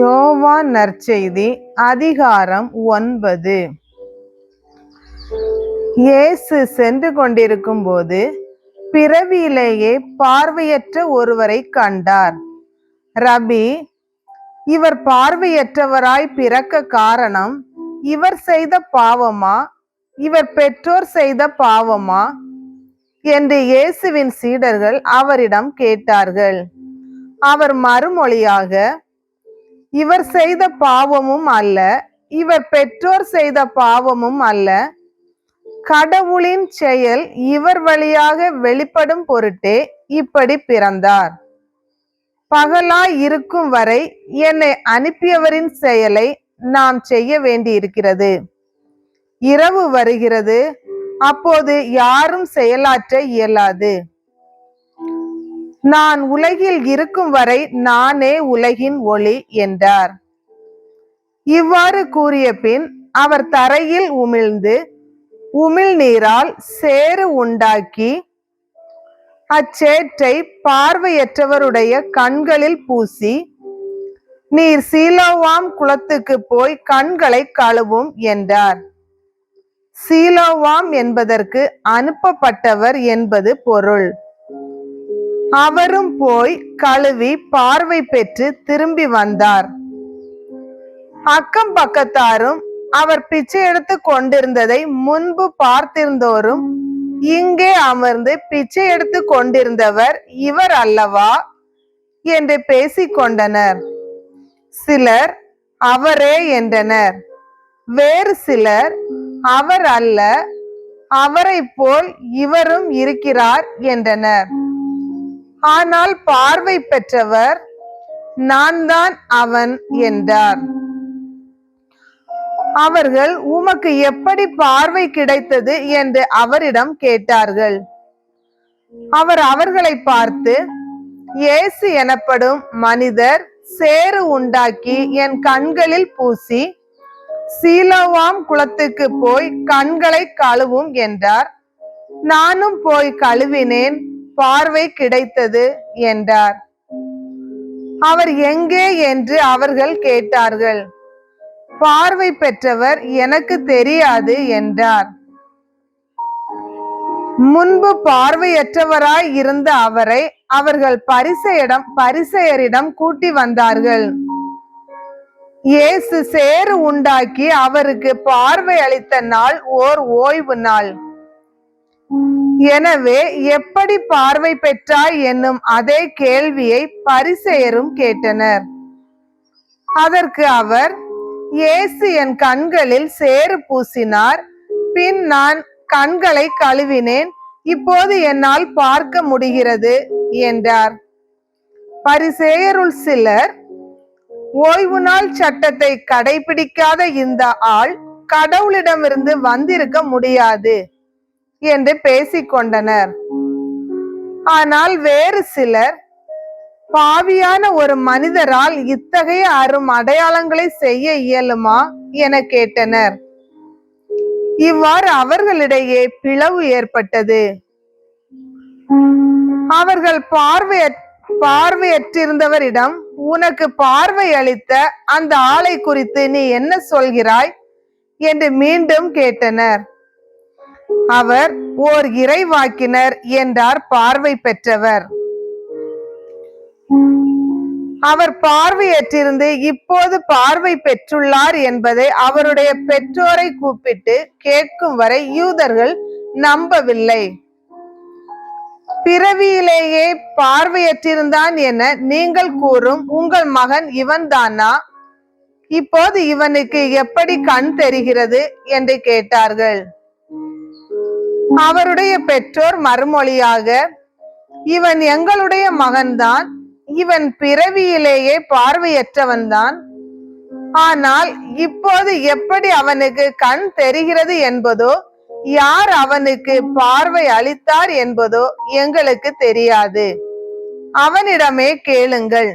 யோவான் நற்செய்தி அதிகாரம் ஒன்பது. இயேசு சென்று கொண்டிருக்கும் போது பிறவியிலேயே பார்வையற்ற ஒருவரை கண்டார். ரபி இவர் பார்வையற்றவராய் பிறக்க காரணம் இவர் செய்த பாவமா இவர் பெற்றோர் செய்த பாவமா? என்று இயேசுவின் சீடர்கள் அவரிடம் கேட்டார்கள். அவர் மறுமொழியாக இவர் செய்த பாவமும் அல்ல இவர் பெற்றோர் செய்த பாவமும் அல்ல. கடவுளின் செயல் இவர் வழியாக வெளிப்படும் பொருட்டே இப்படி பிறந்தார். பகலாய் இருக்கும் வரை என்னை அனுப்பியவரின் செயலை நாம் செய்ய வேண்டியிருக்கிறது. இரவு வருகிறது அப்போது யாரும் செயலாற்ற இயலாது. நான் உலகில் இருக்கும் வரை நானே உலகின் ஒளி என்றார். இவ்வாறு கூறிய பின் அவர் தரையில் உமிழ்ந்து உமிழ்நீரால் சேறு உண்டாக்கி அச்சேற்றை பார்வையற்றவருடைய கண்களில் பூசி நீர் சீலோவாம் குளத்துக்கு போய் கண்களை கழுவும் என்றார். சீலோவாம் என்பதற்கு அனுப்பப்பட்டவர் என்பது பொருள். அவரும் போய் கழுவி பார்வை பெற்று திரும்பி வந்தார். அக்கம் பக்கத்தாரும் அவர் பிச்சை எடுத்து கொண்டிருந்ததை முன்பு பார்த்திருந்தோரும் இங்கே அமர்ந்து பிச்சை எடுத்து கொண்டிருந்தவர் இவர் அல்லவா? என்று பேசிக் கொண்டனர். சிலர் அவரே என்றனர். வேறு சிலர் அவர் அல்ல அவரை போல் இவரும் இருக்கிறார் என்றனர். ஆனால் பார்வை பெற்றவர் நான் தான் அவன் என்றார். அவர்கள் உமக்கு எப்படி பார்வை கிடைத்தது? என்று அவரிடம் கேட்டார்கள். அவர் அவர்களை பார்த்து இயேசு எனப்படும் மனிதர் சேறு உண்டாக்கி என் கண்களில் பூசி சீலோவாம் குளத்துக்கு போய் கண்களை கழுவும் என்றார். நானும் போய் கழுவினேன். பார்வை கிடைத்தது என்றார். அவர் எங்கே என்று அவர்கள் கேட்டார்கள். பார்வை பெற்றவர் எனக்கு தெரியாது என்றார். முன்பு பார்வையற்றவராய் இருந்த அவரை அவர்கள் பரிசையிடம் பரிசெயரிடம் கூட்டி வந்தார்கள். இயேசு சேறு உண்டாக்கி அவருக்கு பார்வை அளித்த நாள் ஓர் ஓய்வு நாள். எனவே எப்படி பார்வை பெற்றாய் என்னும் அதே கேள்வியை பரிசெயரும் கேட்டனர். அதற்கு அவர் இயேசு என் கண்களில் சேறு பூசினார் பின் நான் கண்களை கழுவினேன் இப்போது என்னால் பார்க்க முடிகிறது என்றார். பரிசேயருள் சிலர் ஓய்வு நாள் சட்டத்தை கடைபிடிக்காத இந்த ஆள் கடவுளிடமிருந்து வந்திருக்க முடியாது. என்று பேசிக்கொண்டனர். ஆனால் வேறு சிலர் பாவியான ஒரு மனிதரால் இத்தகைய அரும் அடையாளங்களை செய்ய இயலுமா என கேட்டனர். இவ்வாறு அவர்களிடையே பிளவு ஏற்பட்டது. அவர்கள் பார்வைய பார்வையற்றிருந்தவரிடம் உனக்கு பார்வை அளித்த அந்த ஆளை குறித்து நீ என்ன சொல்கிறாய்? என்று மீண்டும் கேட்டனர். அவர் ஓர் இறைவாக்கினர் என்றார் பார்வை பெற்றவர். அவர் பார்வையற்றிருந்து இப்போது பார்வை பெற்றுள்ளார் என்பதை அவருடைய பெற்றோரை கூப்பிட்டு கேட்கும் வரை யூதர்கள் நம்பவில்லை. பிறவியிலேயே பார்வையற்றிருந்தான் என நீங்கள் கூறும் உங்கள் மகன் இவன்தானா? இப்போது இவனுக்கு எப்படி கண் தெரிகிறது? என்று கேட்டார்கள். அவருடைய பெற்றோர் மறுமொழியாக இவன் எங்களுடைய மகன்தான் இவன் பிறவியிலேயே பார்வையற்றவன்தான். ஆனால் இப்போது எப்படி அவனுக்கு கண் தெரிகிறது என்பதோ யார் அவனுக்கு பார்வை அளித்தார் என்பதோ எங்களுக்கு தெரியாது. அவனிடமே கேளுங்கள்.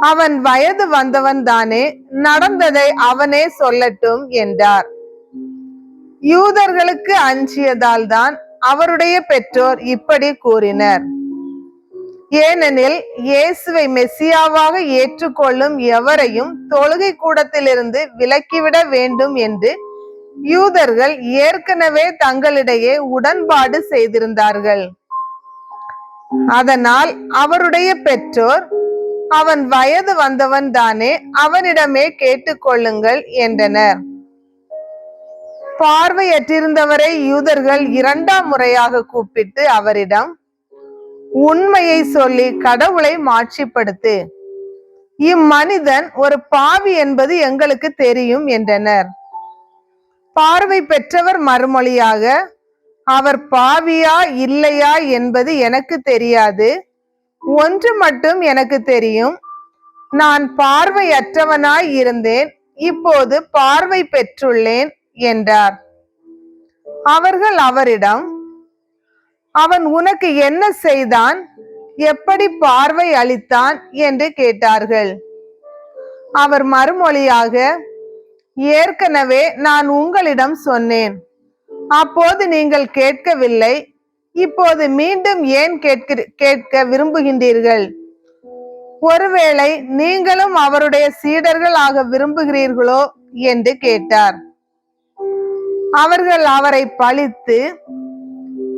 அவன் வயது வந்தவன் தானே நடந்ததை அவனே சொல்லட்டும் என்றார். யூதர்களுக்கு அஞ்சியதால் தான் அவருடைய பெற்றோர் இப்படி கூறினர். ஏனெனில் இயேசுவை மெசியாவாக ஏற்றுக்கொள்ளும் எவரையும் தொழுகை கூடத்திலிருந்து விலக்கிவிட வேண்டும் என்று யூதர்கள் ஏற்கனவே தங்களிடையே உடன்பாடு செய்திருந்தார்கள். அதனால் அவருடைய பெற்றோர் அவன் வயது வந்தவன் தானே அவனிடமே கேட்டுக்கொள்ளுங்கள் என்றனர். பார்வையற்றிருந்தவரை யூதர்கள் இரண்டாம் முறையாக கூப்பிட்டு அவரிடம் உண்மையை சொல்லி கடவுளை மாட்சிப்படுத்து. இம்மனிதன் ஒரு பாவி என்பது எங்களுக்கு தெரியும் என்றனர். பார்வை பெற்றவர் மறுமொழியாக அவர் பாவியா இல்லையா என்பது எனக்கு தெரியாது. ஒன்று மட்டும் எனக்கு தெரியும். நான் பார்வையற்றவனாய் இருந்தேன். இப்போது பார்வை பெற்றுள்ளேன். என்றார். அவர்கள் அவரிடம் அவன் உனக்கு என்ன செய்தான்? எப்படி பார்வை அளித்தான்? என்று கேட்டார்கள். அவர் மறுமொழியாக ஏற்கனவே நான் உங்களிடம் சொன்னேன். அப்போது நீங்கள் கேட்கவில்லை. இப்போது மீண்டும் ஏன் கேட்கிற கேட்க விரும்புகின்றீர்கள்? ஒருவேளை நீங்களும் அவருடைய சீடர்கள் ஆக விரும்புகிறீர்களோ? என்று கேட்டார். அவர்கள் அவரை பழித்து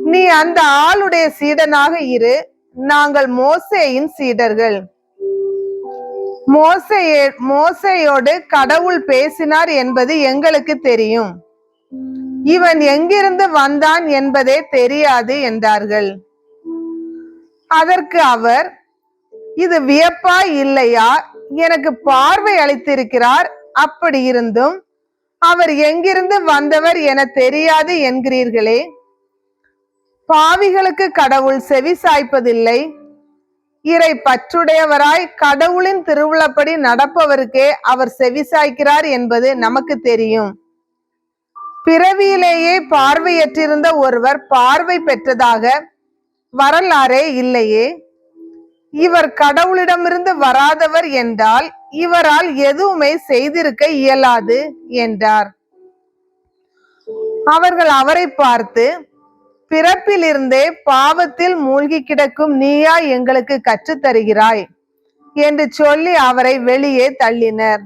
நீ அந்த ஆளுடைய சீடனாக இரு நாங்கள் மோசேயின் சீடர்கள். மோசையே மோசையோடு கடவுள் பேசினார் என்பது எங்களுக்கு தெரியும். இவன் எங்கிருந்து வந்தான் என்பதே தெரியாது என்றார்கள். அதற்கு அவர் இது வியப்பா இல்லையா? எனக்கு பார்வை அளித்திருக்கிறார். அப்படி இருந்தும் அவர் எங்கிருந்து வந்தவர் என தெரியாது என்கிறீர்களே. பாவிகளுக்கு கடவுள் செவி சாய்ப்பதில்லை. இறை பற்றுடையவராய் கடவுளின் திருவிழப்படி நடப்பவருக்கே அவர் செவி சாய்க்கிறார் என்பது நமக்கு தெரியும். பிறவியிலேயே பார்வையற்றிருந்த ஒருவர் பார்வை பெற்றதாக வரலாறே இல்லையே. இவர் கடவுளிடமிருந்து வராதவர் என்றால் இவரால் எதுவுமே செய்திருக்க இயலாது என்றார். அவர்கள் அவரை பார்த்து பிறப்பிலிருந்தே பாவத்தில் மூழ்கி கிடக்கும் நீயா எங்களுக்கு கற்றுத்தருகிறாய் என்று சொல்லி அவரை வெளியே தள்ளினர்.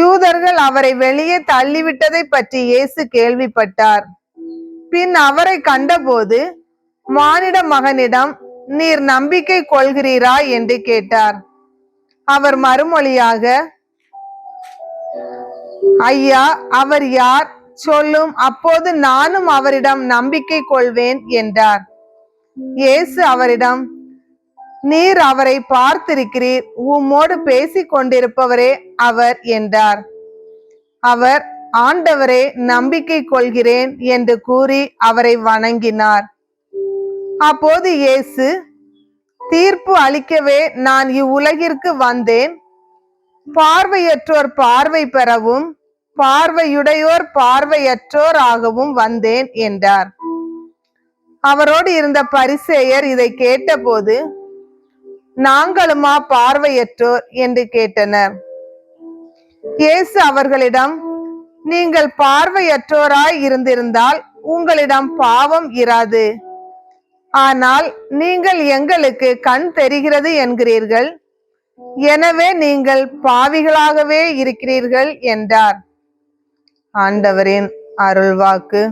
யூதர்கள் அவரை வெளியே தள்ளிவிட்டதை பற்றி இயேசு கேள்விப்பட்டார். பின் அவரை கண்டபோது மானிட மகனிடம் நீர் நம்பிக்கை கொள்கிறீரா? என்று கேட்டார். அவர் மறுமொழியாக ஐயா அவர் யார்? சொல்லும் அப்போது நானும் அவரிடம் நம்பிக்கை கொள்வேன் என்றார். இயேசு அவரிடம் நீர் அவரை பார்த்திருக்கிறீர் உம்மோடு பேசிக் கொண்டிருப்பவரே அவர் என்றார். அவர் ஆண்டவரே நம்பிக்கை கொள்கிறேன் என்று கூறி அவரை வணங்கினார். அப்போது இயேசு தீர்ப்பு அளிக்கவே நான் இவ்வுலகிற்கு வந்தேன். பார்வையற்றோர் பார்வை பெறவும் பார்வையுடையோர் பார்வையற்றோர் ஆகவும் வந்தேன் என்றார். அவரோடு இருந்த பரிசேயர் இதை கேட்டபோது நாங்களுமா பார்வையற்றோர்? என்று கேட்டனர். இயேசு அவர்களிடம் நீங்கள் பார்வையற்றோராய் இருந்திருந்தால் உங்களிடம் பாவம் இராது. ஆனால் நீங்கள் எங்களுக்கு கண் தெரிகிறது என்கிறீர்கள். எனவே நீங்கள் பாவிகளாகவே இருக்கிறீர்கள் என்றார். ஆண்டவரின் அருள்வாக்கு.